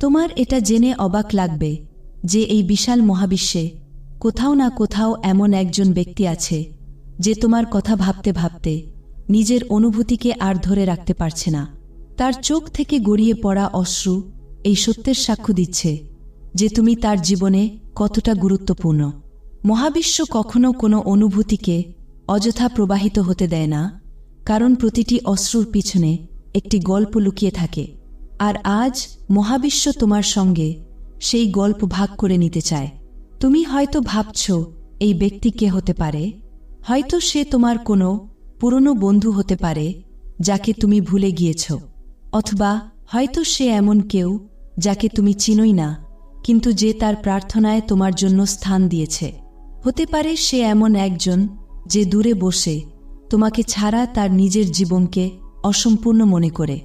তোমার এটা জেনে অবাক লাগবে যে এই বিশাল মহাবিশ্বে কোথাও না কোথাও এমন একজন ব্যক্তি আছে যে তোমার কথা ভাবতে ভাবতে নিজের অনুভূতিকে আর ধরে রাখতে পারছে না। তার চোখ থেকে গড়িয়ে পড়া অশ্রু এই সত্যের সাক্ষ্য দিচ্ছে যে তুমি তার জীবনে কতটা গুরুত্বপূর্ণ। মহাবিশ্ব কখনো কোনো অনুভূতিকে অযথা প্রবাহিত হতে দেয় না, কারণ প্রতিটি অশ্রুর পিছনে একটি গল্প লুকিয়ে থাকে। আর আজ মহাবিশ্ব তোমার সঙ্গে সেই গল্প ভাগ করে নিতে চায়। তুমি হয়তো ভাবছ, এই ব্যক্তি কে হতে পারে? হয়তো সে তোমার কোনো পুরনো বন্ধু হতে পারে, যাকে তুমি ভুলে গিয়েছ। অথবা হয়তো সে এমন কেউ যাকে তুমি চিনই না, কিন্তু যে তার প্রার্থনায় তোমার জন্য স্থান দিয়েছে। হতে পারে সে এমন একজন যে দূরে বসে তোমাকে ছাড়া তার নিজের জীবনকে অসম্পূর্ণ মনে করে।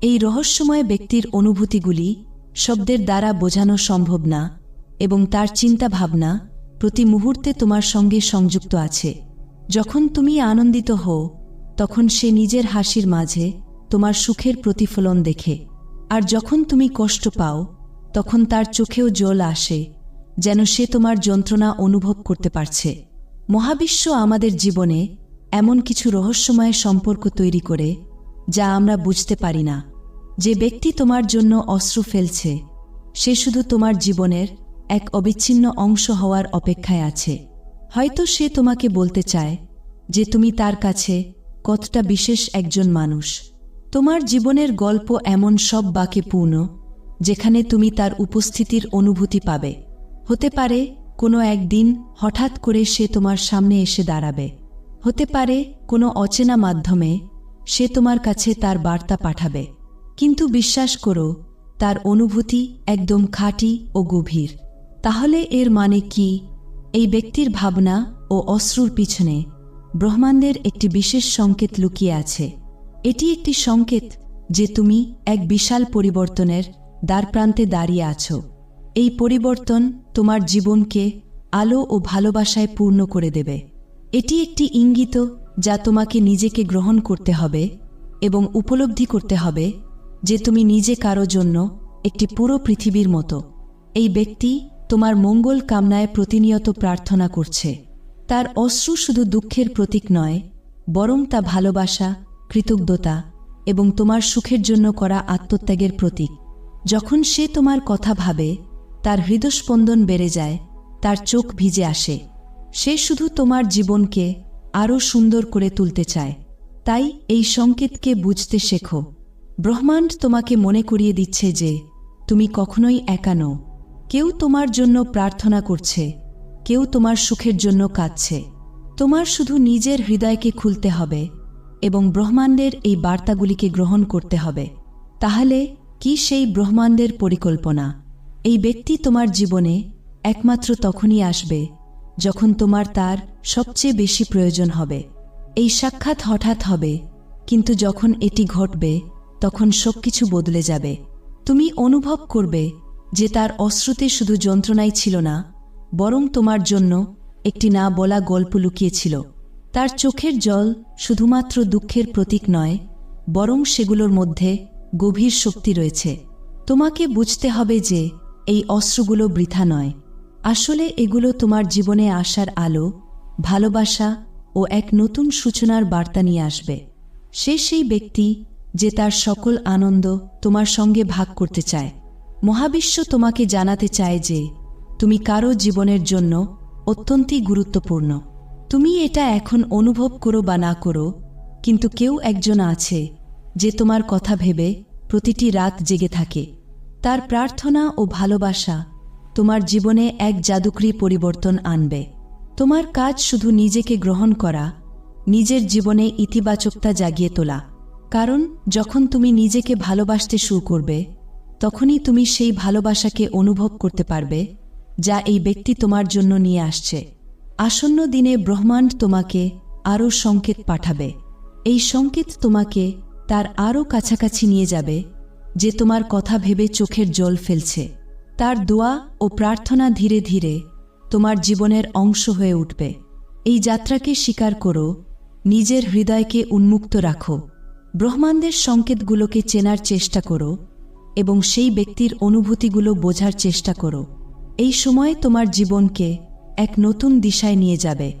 এই রহস্যময় ব্যক্তির অনুভূতিগুলি শব্দের দ্বারা বোঝানো সম্ভব না এবং তার চিন্তা ভাবনা প্রতি মুহূর্তে তোমার সঙ্গে সংযুক্ত আছে। যখন তুমি আনন্দিত হও, তখন সে নিজের হাসির মাঝে তোমার সুখের প্রতিফলন দেখে। আর যখন তুমি কষ্ট পাও, তখন তার চোখেও জল আসে, যেন সে তোমার যন্ত্রণা অনুভব করতে পারছে। মহাবিশ্ব আমাদের জীবনে এমন কিছু রহস্যময় সম্পর্ক তৈরি করে যা আমরা বুঝতে পারি না। যে ব্যক্তি তোমার জন্য অশ্রু ফেলছে, সে শুধু তোমার জীবনের এক অবিচ্ছিন্ন অংশ হওয়ার অপেক্ষায় আছে। হয়তো সে তোমাকে বলতে চায় যে তুমি তার কাছে কতটা বিশেষ একজন মানুষ। তোমার জীবনের গল্প এমন সব বাকে পূর্ণ, যেখানে তুমি তার উপস্থিতির অনুভূতি পাবে। হতে পারে কোনো একদিন হঠাৎ করে সে তোমার সামনে এসে দাঁড়াবে। হতে পারে কোনো অচেনা মাধ্যমে সে তোমার কাছে তার বার্তা পাঠাবে। কিন্তু বিশ্বাস করো, তার অনুভূতি একদম খাঁটি ও গভীর। তাহলে এর মানে কি? এই ব্যক্তির ভাবনা ও অশ্রুর পিছনে ব্রহ্মাণ্ডের একটি বিশেষ সংকেত লুকিয়ে আছে। এটি একটি সংকেত যে তুমি এক বিশাল পরিবর্তনের দ্বারপ্রান্তে দাঁড়িয়ে আছো। এই পরিবর্তন তোমার জীবনকে আলো ও ভালোবাসায় পূর্ণ করে দেবে। এটি একটি ইঙ্গিত যা তোমাকে নিজেকে গ্রহণ করতে হবে এবং উপলব্ধি করতে হবে যে তুমি নিজে কারও জন্য একটি পুরো পৃথিবীর মতো। এই ব্যক্তি তোমার মঙ্গল কামনায় প্রতিনিয়ত প্রার্থনা করছে। তার অশ্রু শুধু দুঃখের প্রতীক নয়, বরং তা ভালোবাসা, কৃতজ্ঞতা এবং তোমার সুখের জন্য করা আত্মত্যাগের প্রতীক। যখন সে তোমার কথা ভাবে, তার হৃদস্পন্দন বেড়ে যায়, তার চোখ ভিজে আসে। সে শুধু তোমার জীবনকে আরও সুন্দর করে তুলতে চায়। তাই এই সংকেতকে বুঝতে শেখো। ব্রহ্মাণ্ড তোমাকে মনে করিয়ে দিচ্ছে যে, তুমি কখনোই একা নও। কেউ তোমার জন্য প্রার্থনা করছে, কেউ তোমার সুখের জন্য কাঁদছে। তোমার শুধু নিজের হৃদয়কে খুলতে হবে এবং ব্রহ্মাণ্ডের এই বার্তাগুলিকে গ্রহণ করতে হবে। তাহলে কি সেই ব্রহ্মাণ্ডের পরিকল্পনা? এই ব্যক্তি তোমার জীবনে একমাত্র তখনই আসবে যখন তোমার তার সবচেয়ে বেশি প্রয়োজন হবে। এই সাক্ষাৎ হঠাৎ হবে, কিন্তু যখন এটি ঘটবে, তখন সবকিছু বদলে যাবে। তুমি অনুভব করবে যে তার অশ্রুতে শুধু যন্ত্রণাই ছিল না, বরং তোমার জন্য একটি না বলা গল্প লুকিয়েছিল। তার চোখের জল শুধুমাত্র দুঃখের প্রতীক নয়, বরং সেগুলোর মধ্যে গভীর শক্তি রয়েছে। তোমাকে বুঝতে হবে যে এই অস্ত্রগুলো বৃথা নয়। আসলে এগুলো তোমার জীবনে আসার আলো, ভালোবাসা ও এক নতুন সূচনার বার্তা নিয়ে আসবে। সে সেই ব্যক্তি যে তার সকল আনন্দ তোমার সঙ্গে ভাগ করতে চায়। মহাবিশ্ব তোমাকে জানাতে চায় যে তুমি কারও জীবনের জন্য অত্যন্তই গুরুত্বপূর্ণ। তুমি এটা এখন অনুভব করো বা না করো, কিন্তু কেউ একজন আছে যে তোমার কথা ভেবে প্রতিটি রাত জেগে থাকে। তার প্রার্থনা ও ভালোবাসা তোমার জীবনে এক জাদুকরী পরিবর্তন আনবে। তোমার কাজ শুধু নিজেকে গ্রহণ করা, নিজের জীবনে ইতিবাচকতা জাগিয়ে তোলা। কারণ, যখন তুমি নিজেকে ভালোবাসতে শুরু করবে, তখনই তুমি সেই ভালোবাসাকে অনুভব করতে পারবে, যা এই ব্যক্তি তোমার জন্য নিয়ে আসছে। আসন্ন দিনে ব্রহ্মাণ্ড তোমাকে আরও সংকেত পাঠাবে। এই সংকেত তোমাকে তার আরও কাছাকাছি নিয়ে যাবে, যে তোমার কথা ভেবে চোখের জল ফেলছে। তার দোয়া ও প্রার্থনা ধীরে ধীরে তোমার জীবনের অংশ হয়ে উঠবে। এই যাত্রাকে স্বীকার করো, নিজের হৃদয়কে উন্মুক্ত রাখো। ব্রহ্মাণ্ডের সংকেতগুলোকে চেনার চেষ্টা করো এবং সেই ব্যক্তির অনুভূতিগুলো বোঝার চেষ্টা করো। এই সময় তোমার জীবনকে এক নতুন দিশায় নিয়ে যাবে।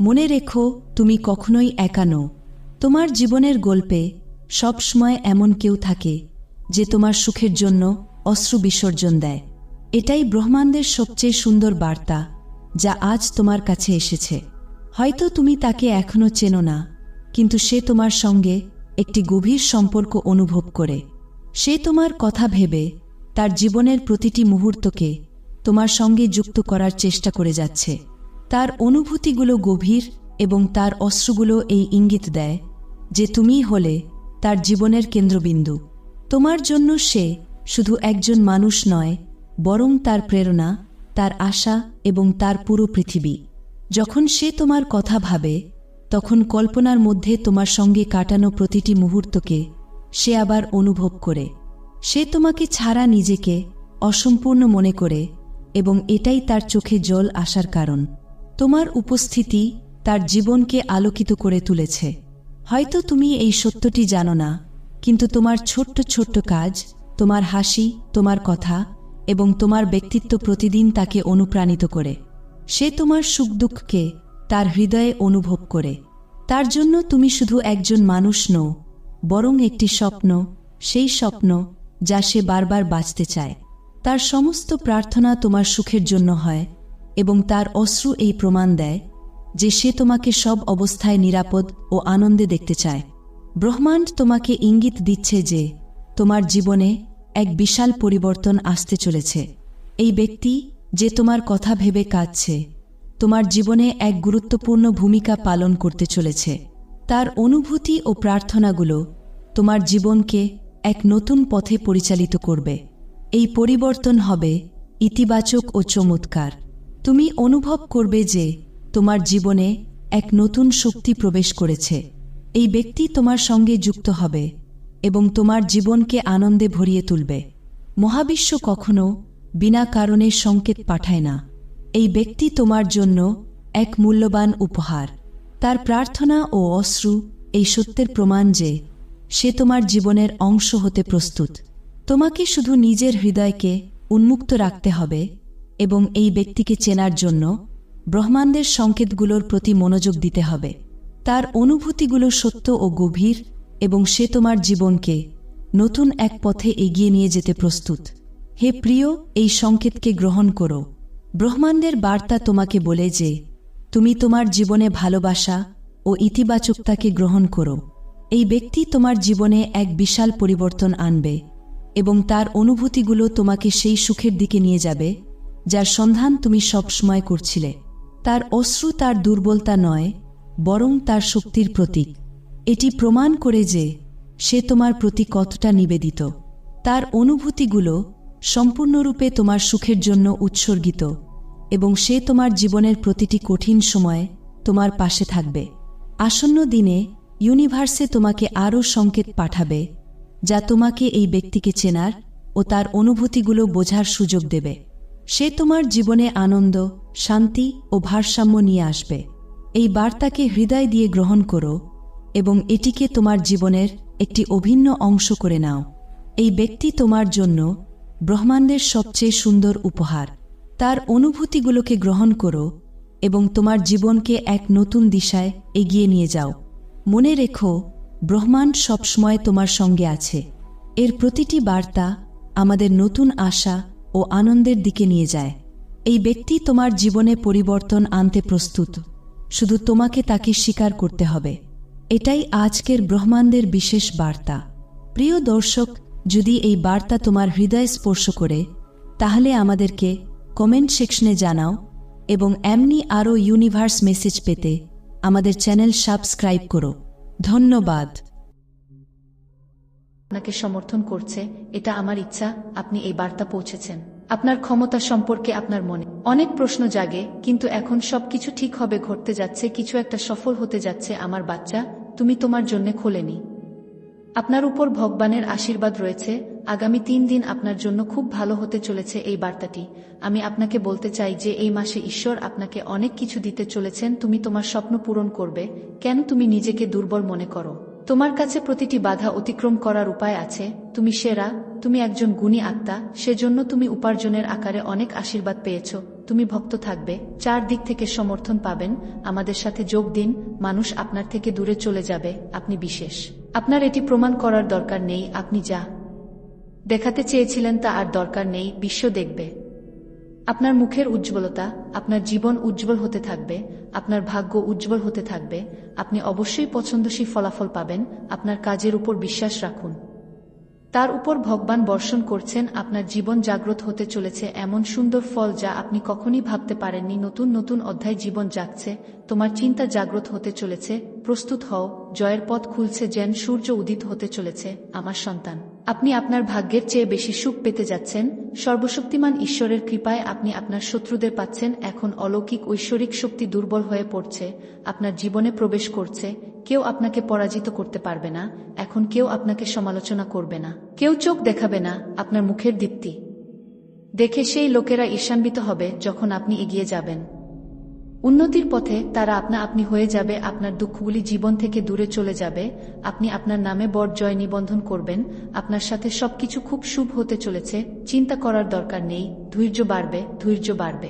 মনে রেখো, তুমি কখনোই একানো তোমার জীবনের গল্পে সবসময় এমন কেউ থাকে যে তোমার সুখের জন্য অশ্রু বিসর্জন দেয়। এটাই ব্রহ্মাণ্ডের সবচেয়ে সুন্দর বার্তা, যা আজ তোমার কাছে এসেছে। হয়তো তুমি তাকে এখনও চেনো না, কিন্তু সে তোমার সঙ্গে একটি গভীর সম্পর্ক অনুভব করে। সে তোমার কথা ভেবে তার জীবনের প্রতিটি মুহূর্তকে তোমার সঙ্গে যুক্ত করার চেষ্টা করে যাচ্ছে। তার অনুভূতিগুলো গভীর এবং তার অস্ত্রগুলো এই ইঙ্গিত দেয় যে তুমিই হলে তার জীবনের কেন্দ্রবিন্দু। তোমার জন্য সে শুধু একজন মানুষ নয় বরং তার প্রেরণা, তার আশা এবং তার পুরো পৃথিবী। যখন সে তোমার কথা ভাবে, তখন কল্পনার মধ্যে তোমার সঙ্গে কাটানো প্রতিটি মুহূর্তকে সে আবার অনুভব করে। সে তোমাকে ছাড়া নিজেকে অসম্পূর্ণ মনে করে এবং এটাই তার চোখে জল আসার কারণ। তোমার উপস্থিতি তার জীবনকে আলোকিত করে তুলেছে। হয়তো তুমি এই সত্যটি জানো না, কিন্তু তোমার ছোট্ট ছোট্ট কাজ, তোমার হাসি, তোমার কথা এবং তোমার ব্যক্তিত্ব প্রতিদিন তাকে অনুপ্রাণিত করে। সে তোমার সুখ দুঃখকে তার হৃদয়ে অনুভব করে। তার জন্য তুমি শুধু একজন মানুষ নও, বরং একটি স্বপ্ন, সেই স্বপ্ন যা সে বারবার বাঁচতে চায়। তার সমস্ত প্রার্থনা তোমার সুখের জন্য হয় এবং তার অশ্রু এই প্রমাণ দেয় যে সে তোমাকে সব অবস্থায় নিরাপদ ও আনন্দে দেখতে চায়। ব্রহ্মাণ্ড তোমাকে ইঙ্গিত দিচ্ছে যে তোমার জীবনে এক বিশাল পরিবর্তন আসতে চলেছে। এই ব্যক্তি যে তোমার কথা ভেবে কাঁদছে, তোমার জীবনে এক গুরুত্বপূর্ণ ভূমিকা পালন করতে চলেছে। তার অনুভূতি ও প্রার্থনাগুলো তোমার জীবনকে এক নতুন পথে পরিচালিত করবে। এই পরিবর্তন হবে ইতিবাচক ও চমৎকার। তুমি অনুভব করবে যে তোমার জীবনে এক নতুন শক্তি প্রবেশ করেছে। এই ব্যক্তি তোমার সঙ্গে যুক্ত হবে। এবং তোমার জীবনকে আনন্দে ভরিয়ে তুলবে। মহাবিশ্ব কখনো বিনা কারণে সংকেত পাঠায় না। এই ব্যক্তি তোমার জন্য এক মূল্যবান উপহার। তার প্রার্থনা ও অশ্রু এই সত্যের প্রমাণ যে সে তোমার জীবনের অংশ হতে প্রস্তুত। তোমাকে শুধু নিজের হৃদয়কে উন্মুক্ত রাখতে হবে এবং এই ব্যক্তিকে চেনার জন্য ব্রহ্মাণ্ডের সংকেতগুলোর প্রতি মনোযোগ দিতে হবে। তার অনুভূতিগুলো সত্য ও গভীর এবং সে তোমার জীবনকে নতুন এক পথে এগিয়ে নিয়ে যেতে প্রস্তুত। হে প্রিয়, এই সংকেতকে গ্রহণ করো। ব্রহ্মাণ্ডের বার্তা তোমাকে বলে যে, তুমি তোমার জীবনে ভালোবাসা ও ইতিবাচকতাকে গ্রহণ করো। এই ব্যক্তি তোমার জীবনে এক বিশাল পরিবর্তন আনবে এবং তার অনুভূতিগুলো তোমাকে সেই সুখের দিকে নিয়ে যাবে, যার সন্ধান তুমি সবসময় করছিলে। তার অশ্রু তার দুর্বলতা নয়, বরং তার শক্তির প্রতীক। এটি প্রমাণ করে যে সে তোমার প্রতি কতটা নিবেদিত। তার অনুভূতিগুলো সম্পূর্ণরূপে তোমার সুখের জন্য উৎসর্গিত এবং সে তোমার জীবনের প্রতিটি কঠিন সময়ে তোমার পাশে থাকবে। আসন্ন দিনে ইউনিভার্সে তোমাকে আরও সংকেত পাঠাবে, যা তোমাকে এই ব্যক্তিকে চেনার ও তার অনুভূতিগুলো বোঝার সুযোগ দেবে। সে তোমার জীবনে আনন্দ, শান্তি ও ভারসাম্য নিয়ে আসবে। এই বার্তাকে হৃদয় দিয়ে গ্রহণ করো এবং এটিকে তোমার জীবনের একটি অভিন্ন অংশ করে নাও। এই ব্যক্তি তোমার জন্য ব্রহ্মাণ্ডের সবচেয়ে সুন্দর উপহার। তার অনুভূতিগুলোকে গ্রহণ করো এবং তোমার জীবনকে এক নতুন দিশায় এগিয়ে নিয়ে যাও। মনে রেখো, ব্রহ্মাণ্ড সবসময় তোমার সঙ্গে আছে। এর প্রতিটি বার্তা আমাদের নতুন আশা ও আনন্দের দিকে নিয়ে যায়। এই ব্যক্তি তোমার জীবনে পরিবর্তন আনতে প্রস্তুত। শুধু তোমাকে তাকে স্বীকার করতে হবে। এটাই আজকের ব্রহ্মাণ্ডের বিশেষ বার্তা। প্রিয় দর্শক, যদি এই বার্তা তোমার হৃদয় স্পর্শ করে, তাহলে আমাদেরকে কমেন্ট সেকশনে জানাও এবং এমনি আরও ইউনিভার্স মেসেজ পেতে আমাদের চ্যানেল সাবস্ক্রাইব করো। ধন্যবাদ। আপনাকে সমর্থন করছে, এটা আমার ইচ্ছা, আপনি এই বার্তা পৌঁছেছেন। আপনার ক্ষমতা সম্পর্কে আপনার মনে অনেক প্রশ্ন জাগে, কিন্তু এখন সবকিছু ঠিক হবে, ঘটতে যাচ্ছে, কিছু একটা সফল হতে যাচ্ছে আমার বাচ্চা তুমি তোমার জন্য খোলেনি আপনার উপর ভগবানের আশীর্বাদ রয়েছে। আগামী তিন দিন আপনার জন্য খুব ভালো হতে চলেছে এই বার্তাটি। আমি আপনাকে বলতে চাই যে এই মাসে ঈশ্বর আপনাকে অনেক কিছু দিতে চলেছেন। তুমি তোমার স্বপ্ন পূরণ করবে। কেন তুমি নিজেকে দুর্বল মনে করো? তোমার কাছে প্রতিটি বাধা অতিক্রম করার উপায় আছে। তুমি সেরা, তুমি একজন গুণী আত্মা, সেজন্য তুমি উপার্জনের আকারে অনেক আশীর্বাদ পেয়েছ। তুমি ভক্ত থাকবে চার দিক থেকে সমর্থন পাবেন, আমাদের সাথে যোগ দিন, মানুষ আপনার থেকে দূরে চলে যাবে, আপনি বিশেষ। আপনার এটি প্রমাণ করার দরকার নেই, আপনি যা দেখাতে চেয়েছিলেন তা আর দরকার নেই, বিশ্ব দেখবে। আপনার মুখের উজ্জ্বলতা, আপনার জীবন উজ্জ্বল হতে থাকবে, আপনার ভাগ্য উজ্জ্বল হতে থাকবে, আপনি অবশ্যই পছন্দসী ফলাফল পাবেন, আপনার কাজের উপর বিশ্বাস রাখুন। তার উপর ভগবান বর্ষণ করছেন, আপনার জীবন জাগ্রত হতে চলেছে এমন সুন্দর ফল যা আপনি কখনই ভাবতে পারেননি। নতুন নতুন অধ্যায় জীবন জাগছে, তোমার চিন্তা জাগ্রত হতে চলেছে, প্রস্তুত হও, জয়ের পথ খুলছে যেন সূর্য উদিত হতে চলেছে, আমার সন্তান। আপনি আপনার ভাগ্যের চেয়ে বেশি সুখ পেতে যাচ্ছেন। সর্বশক্তিমান ঈশ্বরের কৃপায় আপনি আপনার শত্রুদের পাচ্ছেন। এখন অলৌকিক ঐশ্বরিক শক্তি দুর্বল হয়ে পড়ছে। আপনার জীবনে প্রবেশ করছে। কেউ আপনাকে পরাজিত করতে পারবে না। এখন কেউ আপনাকে সমালোচনা করবে না। কেউ চোখ দেখাবে না। আপনার মুখের দীপ্তি। দেখে সেই লোকেরা ঈর্ষান্বিত হবে যখন আপনি এগিয়ে যাবেন। উন্নতির পথে তারা আপনা আপনি হয়ে যাবে, আপনার দুঃখগুলি জীবন থেকে দূরে চলে যাবে, আপনি আপনার নামে বর জয় নিবন্ধন করবেন, আপনার সাথে সবকিছু খুব শুভ হতে চলেছে, চিন্তা করার দরকার নেই, ধৈর্য বাড়বে ধৈর্য বাড়বে।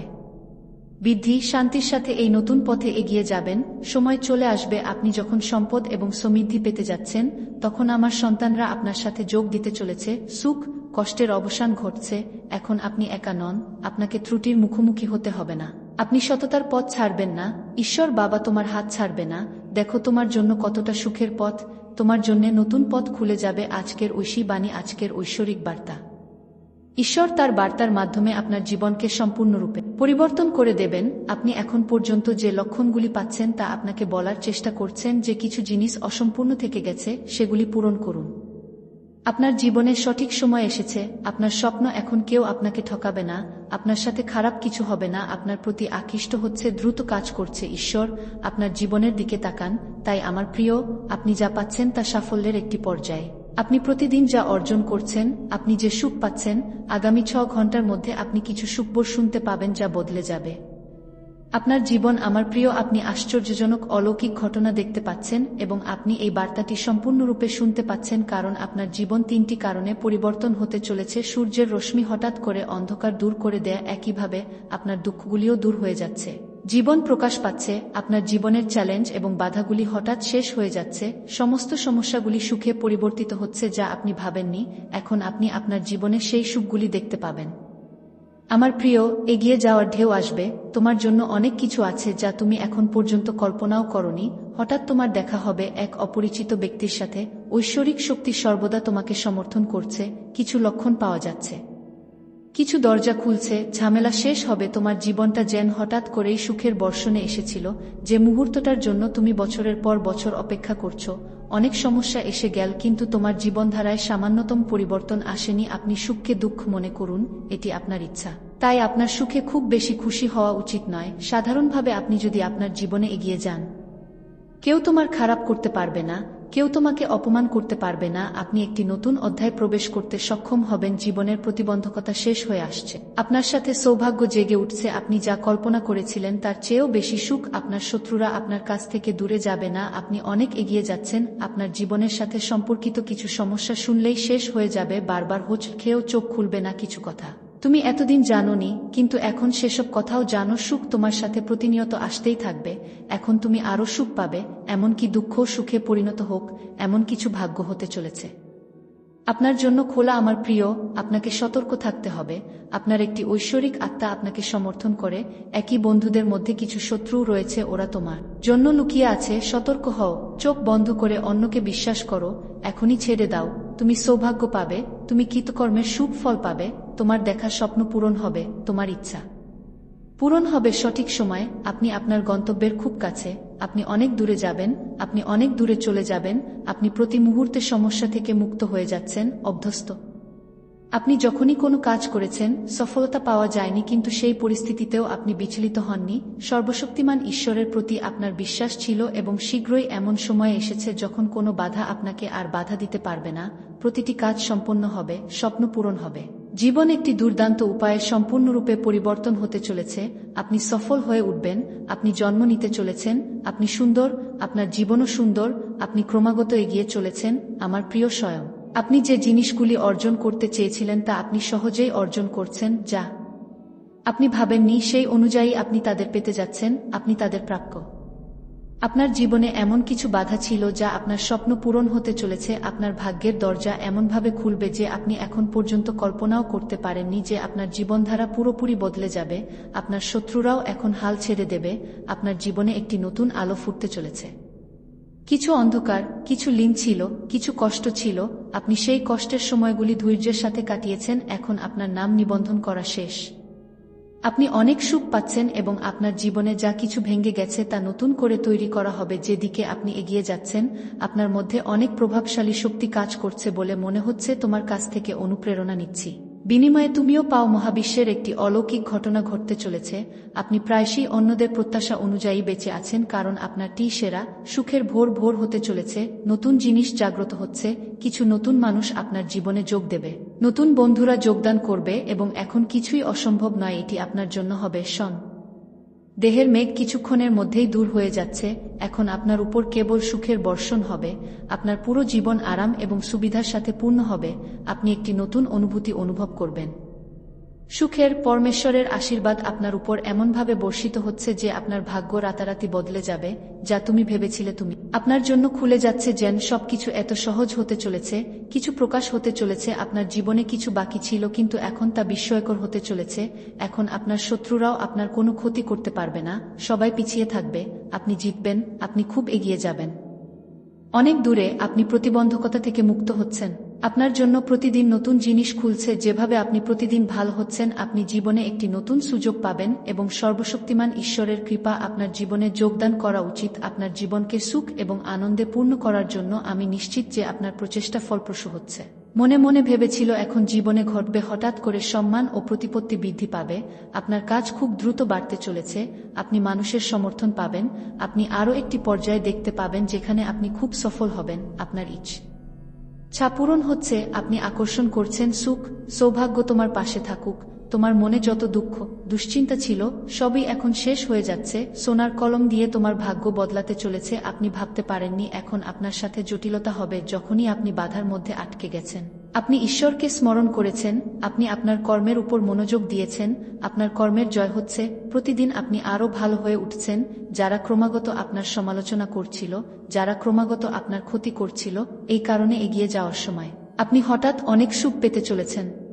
বৃদ্ধি, শান্তির সাথে এই নতুন পথে এগিয়ে যাবেন, সময় চলে আসবে, আপনি যখন সম্পদ এবং সমৃদ্ধি পেতে যাচ্ছেন, তখন আমার সন্তানরা আপনার সাথে যোগ দিতে চলেছে, সুখ, কষ্টের অবসান ঘটছে, এখন আপনি একা নন, আপনাকে ত্রুটির মুখোমুখি হতে হবে না। আপনি সততার পথ ছাড়বেন না। ঈশ্বর বাবা তোমার হাত ছাড়বে না। দেখো তোমার জন্য কতটা সুখের পথ। তোমার জন্য নতুন পথ খুলে যাবে আজকের ঐশী বাণী, আজকের ঐশ্বরিক বার্তা। ঈশ্বর তার বার্তার মাধ্যমে আপনার জীবনকে সম্পূর্ণরূপে পরিবর্তন করে দেবেন। আপনি এখন পর্যন্ত যে লক্ষণগুলি পাচ্ছেন তা আপনাকে বলার চেষ্টা করছেন, যে কিছু জিনিস অসম্পূর্ণ থেকে গেছে, সেগুলি পূরণ করুন। আপনার জীবনের সঠিক সময় এসেছে, আপনার স্বপ্ন এখন কেউ আপনাকে ঠকাবে না, আপনার সাথে খারাপ কিছু হবে না, আপনার প্রতি আকৃষ্ট হচ্ছে, দ্রুত কাজ করছে, ঈশ্বর, আপনার জীবনের দিকে তাকান, তাই আমার প্রিয়, আপনি যা পাচ্ছেন তা সাফল্যের একটি পর্যায়ে। আপনি প্রতিদিন যা অর্জন করছেন, আপনি যে সুখ পাচ্ছেন, আগামী ছ ঘণ্টার মধ্যে আপনি কিছু সুখবর শুনতে পাবেন যা বদলে যাবে। আপনার জীবন আমার প্রিয়, আপনি আশ্চর্যজনক, অলৌকিক ঘটনা দেখতে পাচ্ছেন এবং আপনি এই বার্তাটি সম্পূর্ণরূপে শুনতে পাচ্ছেন কারণ আপনার জীবন তিনটি কারণে পরিবর্তন হতে চলেছে। সূর্যের রশ্মি হঠাৎ করে অন্ধকার দূর করে দেয়া একইভাবে আপনার দুঃখগুলিও দূর হয়ে যাচ্ছে। জীবন প্রকাশ পাচ্ছে, আপনার জীবনের চ্যালেঞ্জ এবং বাধাগুলি হঠাৎ শেষ হয়ে যাচ্ছে। সমস্ত সমস্যাগুলি সুখে পরিবর্তিত হচ্ছে যা আপনি ভাবেননি, এখন আপনি আপনার জীবনে সেই সুখগুলি দেখতে পাবেন। আমার প্রিয়, এগিয়ে যাওয়ার ঢেউ আসবে। তোমার জন্য অনেক কিছু আছে যা তুমি এখন পর্যন্ত কল্পনাও করনি। হঠাৎ তোমার দেখা হবে এক অপরিচিত ব্যক্তির সাথে। ঐশ্বরিক শক্তি সর্বদা তোমাকে সমর্থন করছে। কিছু লক্ষণ পাওয়া যাচ্ছে। কিছু দরজা খুলছে। ঝামেলা শেষ হবে। তোমার জীবনটা যেন হঠাৎ করেই সুখের বর্ষণে এসেছিল। যে মুহূর্তটার জন্য তুমি বছরের পর বছর অপেক্ষা করছ। অনেক সমস্যা এসে গেল, কিন্তু তোমার জীবনধারায় সামান্যতম পরিবর্তন আসেনি। আপনি সুখকে দুঃখ মনে করুন, এটি আপনার ইচ্ছা। তাই আপনার সুখে খুব বেশি খুশি হওয়া উচিত নয়। সাধারণভাবে আপনি যদি আপনার জীবনে এগিয়ে যান, কেউ তোমার খারাপ করতে পারবে না। কেউ তোমাকে অপমান করতে পারবে না, আপনি একটি নতুন অধ্যায় প্রবেশ করতে সক্ষম হবেন, জীবনের প্রতিবন্ধকতা শেষ হয়ে আসছে। আপনার সাথে সৌভাগ্য জেগে উঠছে, আপনি যা কল্পনা করেছিলেন তার চেয়েও বেশি সুখ, আপনার শত্রুরা আপনার কাছ থেকে দূরে যাবে না, আপনি অনেক এগিয়ে যাচ্ছেন, আপনার জীবনের সাথে সম্পর্কিত কিছু সমস্যা শুনলেই শেষ হয়ে যাবে, বারবার হোচ খেয়েও চোখ খুলবে না কিছু কথা। তুমি এতদিন জানোনি, কিন্তু এখন সেসব কথাও জানো, সুখ তোমার সাথে প্রতিনিয়ত আসতেই থাকবে। এখন তুমি আরও সুখ পাবে, এমনকি দুঃখ সুখে পরিণত হোক, এমন কিছু ভাগ্য হতে চলেছে। আপনার জন্য খোলা আমার প্রিয়, আপনাকে সতর্ক থাকতে হবে, আপনার একটি ঐশ্বরিক আত্মা আপনাকে সমর্থন করে, একই বন্ধুদের মধ্যে কিছু শত্রু রয়েছে ওরা তোমার জন্য লুকিয়ে আছে, সতর্ক হও, চোখ বন্ধ করে অন্যকে বিশ্বাস করো, এখনই ছেড়ে দাও, তুমি সৌভাগ্য পাবে, তুমি কৃতকর্মের সুখ ফল পাবে তোমার দেখা স্বপ্ন পূরণ হবে, তোমার ইচ্ছা। পূরণ হবে সঠিক সময়, আপনি আপনার গন্তব্যের খুব কাছে, আপনি অনেক দূরে যাবেন, আপনি অনেক দূরে চলে যাবেন, আপনি প্রতি মুহূর্তে সমস্যা থেকে মুক্ত হয়ে যাচ্ছেন, অভ্যস্ত। আপনি যখনই কোনো কাজ করেছেন, সফলতা পাওয়া যায়নি, কিন্তু সেই পরিস্থিতিতেও আপনি বিচলিত হননি, সর্বশক্তিমান ঈশ্বরের প্রতি আপনার বিশ্বাস ছিল এবং শীঘ্রই এমন সময় এসেছে যখন কোনো বাধা আপনাকে আর বাধা দিতে পারবে না, প্রতিটি কাজ সম্পন্ন হবে, স্বপ্ন পূরণ হবে। জীবন একটি দুর্দান্ত উপায়ে সম্পূর্ণরূপে পরিবর্তন হতে চলেছে। আপনি সফল হয়ে উঠবেন, আপনি জন্ম নিতে চলেছেন, আপনি সুন্দর, আপনার জীবনও সুন্দর, আপনি ক্রমাগত এগিয়ে চলেছেন, আমার প্রিয় স্বয়ং। আপনি যে জিনিসগুলি অর্জন করতে চেয়েছিলেন তা আপনি সহজেই অর্জন করছেন, যা আপনি ভাবেননি, সেই অনুযায়ী আপনি তাদের পেতে যাচ্ছেন, আপনি তাদের প্রাপ্য। আপনার জীবনে এমন কিছু বাধা ছিল যা আপনার স্বপ্ন পূরণ হতে চলেছে। আপনার ভাগ্যের দরজা এমনভাবে খুলবে যে আপনি এখন পর্যন্ত কল্পনাও করতে পারেননি যে আপনার জীবনধারা পুরোপুরি বদলে যাবে। আপনার শত্রুরাও এখন হাল ছেড়ে দেবে। আপনার জীবনে একটি নতুন আলো ফুটতে চলেছে। কিছু অন্ধকার, কিছু লিন ছিল, কিছু কষ্ট ছিল। আপনি সেই কষ্টের সময়গুলি ধৈর্যের সাথে কাটিয়েছেন। এখন আপনার নাম নিবন্ধন করা শেষ। আপনি অনেক সুখ পাচ্ছেন এবং আপনার জীবনে যা কিছু ভেঙে গেছে তা নতুন করে তৈরি করা হবে যেদিকে আপনি এগিয়ে যাচ্ছেন, আপনার মধ্যে অনেক প্রভাবশালী শক্তি কাজ করছে বলে মনে হচ্ছে তোমার কাছ থেকে অনুপ্রেরণা নিচ্ছি। বিনিময়ে তুমিও পাও মহাবিশ্বের একটি অলৌকিক ঘটনা ঘটতে চলেছে। আপনি প্রায়শই অন্যদের প্রত্যাশা অনুযায়ী বেঁচে আছেন কারণ আপনার টি সেরা, সুখের ভোর ভোর হতে চলেছে, নতুন জিনিস জাগ্রত হচ্ছে, কিছু নতুন মানুষ আপনার জীবনে যোগ দেবে। নতুন বন্ধুরা যোগদান করবে এবং এখন কিছুই অসম্ভব নয়, এটি আপনার জন্য হবে শন দেহের মেঘ কিছুক্ষণের মধ্যেই দূর হয়ে যাচ্ছে। এখন আপনার উপর কেবল সুখের বর্ষণ হবে। আপনার পুরো জীবন আরাম এবং সুবিধার সাথে পূর্ণ হবে। আপনি একটি নতুন অনুভূতি অনুভব করবেন। সুখের পরমেশ্বরের আশীর্বাদ আপনার উপর এমনভাবে বর্ষিত হচ্ছে যে আপনার ভাগ্য রাতারাতি বদলে যাবে, যা তুমি ভেবেছিলে তুমি। আপনার জন্য খুলে যাচ্ছে যেন সবকিছু এত সহজ হতে চলেছে, কিছু প্রকাশ হতে চলেছে, আপনার জীবনে কিছু বাকি ছিল কিন্তু এখন তা বিস্ময়কর হতে চলেছে, এখন আপনার শত্রুরাও আপনার কোনো ক্ষতি করতে পারবে না, সবাই পিছিয়ে থাকবে, আপনি জিতবেন, আপনি খুব এগিয়ে যাবেন। অনেক দূরে আপনি প্রতিবন্ধকতা থেকে মুক্ত হচ্ছেন। আপনার জন্য প্রতিদিন নতুন জিনিস খুলছে, যেভাবে আপনি প্রতিদিন ভালো হচ্ছেন, আপনি জীবনে একটি নতুন সুযোগ পাবেন এবং সর্বশক্তিমান ঈশ্বরের কৃপা আপনার জীবনে যোগদান করা উচিত, আপনার জীবনকে সুখ এবং আনন্দে পূর্ণ করার জন্য আমি নিশ্চিত যে আপনার প্রচেষ্টা ফলপ্রসূ হচ্ছে। মনে মনে ভেবেছিল এখন জীবনে ঘটবে হঠাৎ করে সম্মান ও প্রতিপত্তি বৃদ্ধি পাবে, আপনার কাজ খুব দ্রুত বাড়তে চলেছে, আপনি মানুষের সমর্থন পাবেন, আপনি আরও একটি পর্যায়ে দেখতে পাবেন যেখানে আপনি খুব সফল হবেন, আপনার ইচ্ছে। ছা পূরণ হচ্ছে আপনি আকর্ষণ করছেন সুখ সৌভাগ্য তোমার পাশে থাকুক। তোমার মনে যত দুঃখ, দুশ্চিন্তা ছিল, সবই এখন শেষ হয়ে যাচ্ছে, সোনার কলম দিয়ে তোমার ভাগ্য বদলাতে চলেছে, আপনি ভাবতে পারেননি, এখন আপনার সাথে জটিলতা হবে, যখনই আপনি বাধার মধ্যে আটকে গেছেন। আপনি ঈশ্বরকে স্মরণ করেছেন, আপনি আপনার কর্মের উপর মনোযোগ দিয়েছেন, আপনার কর্মের জয় হচ্ছে, প্রতিদিন আপনি আরও ভালো হয়ে উঠছেন, যারা ক্রমাগত আপনার সমালোচনা করছিল, যারা ক্রমাগত আপনার ক্ষতি করছিল, এই কারণে এগিয়ে যাওয়ার সময়। আপনি হঠাৎ অনেক সুখ পেতে চলেছেন।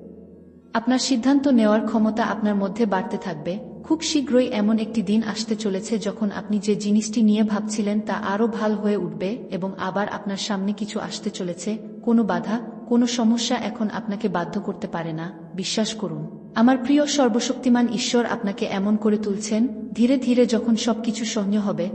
আপনার সিদ্ধান্ত নেওয়ার ক্ষমতা আপনার মধ্যে বাড়তে থাকবে। খুব শীঘ্রই এমন একটি দিন আসতে চলেছে যখন আপনি যে জিনিসটি নিয়ে ভাবছিলেন তা আরও ভালো হয়ে উঠবে এবং আবার আপনার সামনে কিছু আসতে চলেছে, কোনো বাধা, কোনো সমস্যা এখন আপনাকে বাধ্য করতে পারে না। বিশ্বাস করুন, আমার প্রিয় সর্বশক্তিমান ঈশ্বর আপনাকে এমন করে তুলছেন, ধীরে ধীরে যখন সবকিছু সহ্য হবে